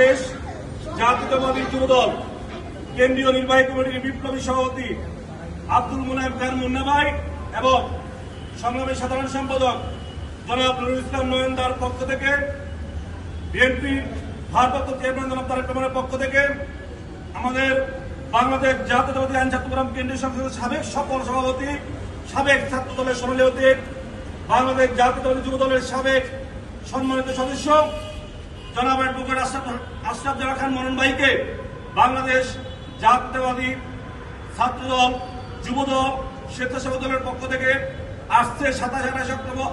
বাংলাদেশ জাতীয়তাবাদী যুবদল, কেন্দ্রীয় নির্বাহী কমিটির বিপ্লবী সভাপতি আব্দুল মুনায়েম খান মুন্না ভাই এবং সংগ্রামী সাধারণ সম্পাদক জনাব নুরুল ইসলাম নয়নদার পক্ষ থেকে, বিএনপি ভারপ্রাপ্ত চেয়ারম্যান জনাব তারেক রহমানের পক্ষ থেকে, আমাদের বাংলাদেশ জাতীয়তাবাদী আইন ছাত্রগ্রাম কেন্দ্রীয় সংসদের সাবেক সকল সভাপতি, সাবেক ছাত্র দলের অতীত, বাংলাদেশ জাতীয়তাবাদী যুব দলের সাবেক সম্মানিত সদস্য জনাব অ্যাডভোকেট আশরাফ জারা খান, মনন ভাইকে বাংলাদেশ জাতীয়তাবাদী ছাত্রদল, যুবদল, স্বেচ্ছাসেবক দলের পক্ষ থেকে আসছে সাতাশ আঠাশ অক্টোবর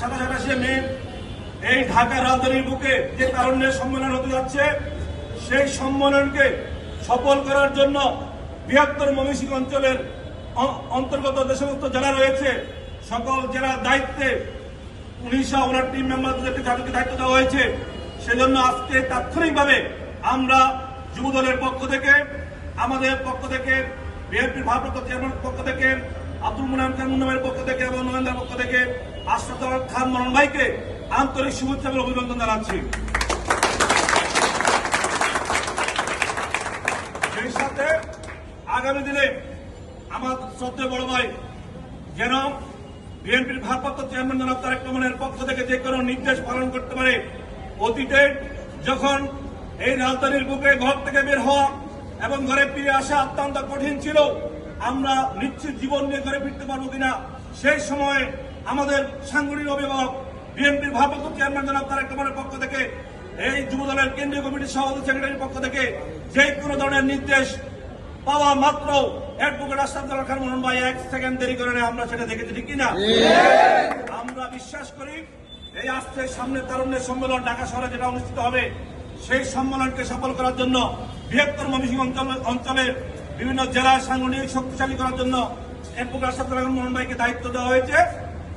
সাতাশ আঠাশে মে। এই ঢাকা রাজধানীর বুকে যে কারণে সম্মেলন হতে যাচ্ছে, সেই সম্মেলনকে সফল করার জন্য বৃহত্তর ময়মনসিংহ অঞ্চলের অন্তর্গত যে সমস্ত জেলা রয়েছে, সকল জেলার দায়িত্বে উনিশশো ওনার টিম মেম্বারদেরকে যাদেরকে দায়িত্ব দেওয়া হয়েছে সেজন্য আজকে তাৎক্ষণিকভাবে আমরা যুব দলের পক্ষ থেকে, আমাদের পক্ষ থেকে, বিএনপির ভারপ্রাপ্ত চেয়ারম্যানের পক্ষ থেকে, আব্দুল মুনায়ম খান মুন্নামের পক্ষ থেকে এবং নরেন্দ্রের পক্ষ থেকে আশরাফ খান মনন ভাইকে আন্তরিক শুভেচ্ছা এবং অভিনন্দন জানাচ্ছি। সেই সাথে আগামী দিনে আমার শ্রদ্ধেয় বড় ভাই যেন বিএনপির ভারপ্রাপ্ত চেয়ারম্যান জনাব তারেক রহমানের পক্ষ থেকে যে কোনো নির্দেশ পালন করতে পারে অতীতে যখন এই রাজধানীর বুকে ঘর থেকে বের হওয়া এবং ঘরে ফিরে আসা অত্যন্ত কঠিন ছিল আমরা নিশ্চিত জীবন নিয়ে ঘরে ফিরতে পারব কিনা সেই সময়ে আমাদের সাংগঠনিক অভিভাবক বিএনপির ভারপ্রাপ্ত চেয়ারম্যান জনাব তারেক রহমানের পক্ষ থেকে এই যুবদলের কেন্দ্রীয় কমিটির সভাপতি সেক্রেটারির পক্ষ থেকে যে কোনো ধরনের নির্দেশ পাওয়া মাত্র অ্যাডভোকেট আসাদ খান মোহন ভাই এক সেকেন্ড দেরি করে আমরা সেটা দেখেছি ঠিক কিনা? আমরা বিশ্বাস করি এই আসছে সামনে তারুণ্যের সম্মেলন ঢাকা শহরে যেটা অনুষ্ঠিত হবে, সেই সম্মেলনকে সফল করার জন্য বৃহত্তর ময়মনসিংহ অঞ্চল অঞ্চলের বিভিন্ন জেলায় সাংগঠনিক শক্তিশালী করার জন্য অ্যাডভোকেট আসাদ মোহন ভাইকে দায়িত্ব দেওয়া হয়েছে।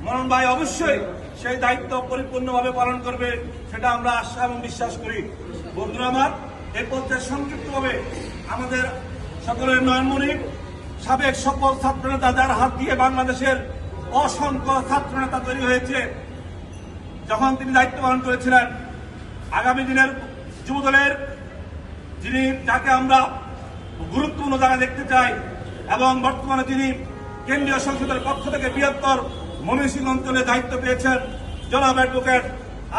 মোহন ভাই অবশ্যই সেই দায়িত্ব পরিপূর্ণভাবে পালন করবে, সেটা আমরা আশা এবং বিশ্বাস করি। বন্ধুরা আমার এ পর্যায়ে সংক্ষিপ্তভাবে আমাদের সকলের নয়নমণি, সাবেক সকল ছাত্রনেতা, যার হাত দিয়ে বাংলাদেশের অসংখ্য ছাত্রনেতা তৈরি হয়েছে যখন তিনি দায়িত্ব পালন করেছিলেন আগামী দিনের যুবদলের যিনি যাকে আমরা গুরুত্বপূর্ণ জায়গায় দেখতে চাই এবং বর্তমানে তিনি কেন্দ্রীয় সংসদের পক্ষ থেকে বৃহত্তর ময়মনসিংহ অঞ্চলে দায়িত্ব পেয়েছেন জনাব অ্যাডভোকেট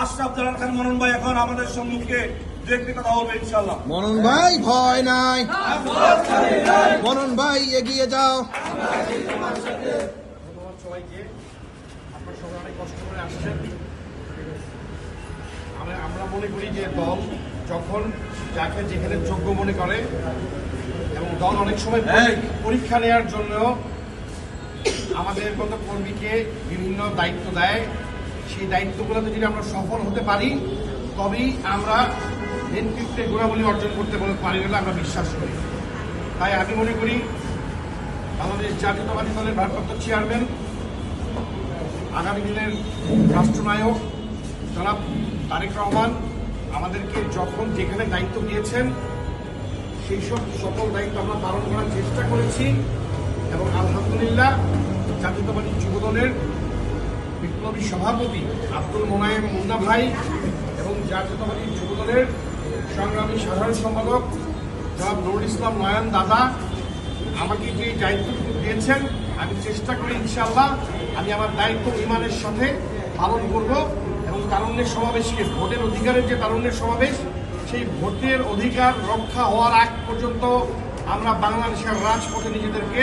আশরাফ জালাল খান মনন ভাই এখন আমাদের সম্মুখে দু একটি কথা বলবে ইনশাল্লাহ মনন ভাই ভয় নাই। মনন ভাই এগিয়ে যাও। সবাইকে। আপনার সবাই অনেক কষ্ট করে আসছেন। মনে করি যে দল যখন যাকে যেখানে যোগ্য মনে করে এবং দল অনেক সময় পরী- পরীক্ষা নেওয়ার জন্য আমাদের কত কর্মীকে বিভিন্ন দায়িত্ব দেয়। সেই দায়িত্বগুলোতে যদি আমরা সফল হতে পারি তবেই আমরা নেতৃত্বের গুণাবলী অর্জন করতে পারি বলে আমরা বিশ্বাস করি। তাই আমি মনে করি বাংলাদেশ জাতীয়তাবাদী দলের ভারপ্রাপ্ত চেয়ারম্যান আগামী দিনের রাষ্ট্রনায়ক জনাব তারেক রহমান, আমাদেরকে যখন যেখানে দায়িত্ব দিয়েছেন, সেই সব সকল দায়িত্ব আমরা পালন করার চেষ্টা করেছি এবং আলহামদুলিল্লাহ জাতীয়তাবাদী যুব দলের বিপ্লবী সভাপতি আব্দুল মোনায়েম মুন্না ভাই এবং জাতীয়তাবাদী যুব দলের সংগ্রামী সাধারণ সম্পাদক জনাব নুরুল ইসলাম নয়ন দাদা, আমাকে যে দায়িত্বটুকু দিয়েছেন, আমি চেষ্টা করি ইনশাল্লাহ আমি আমার দায়িত্ব, ইমানের সাথে পালন করব। তারুণ্যের সমাবেশকে ভোটের অধিকারের যে তারুণ্যের সমাবেশ, সেই ভোটের অধিকার রক্ষা হওয়ার আগ পর্যন্ত আমরা বাংলাদেশের রাজপথে নিজেদেরকে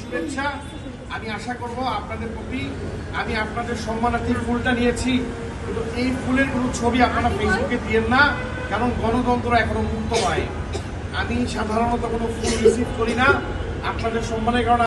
শুভেচ্ছা। আমি আশা করব আপনাদের প্রতি আমি আপনাদের সম্মানার্থী ফুলটা নিয়েছি, কিন্তু এই ফুলের কোনো ছবি আপনারা ফেসবুকে দিয়েন না, কারণ গণতন্ত্র এখনও মুক্ত নয়। আমি সাধারণত কোনো ফুল রিসিভ করি না। আপনাদের সম্মানের কারণে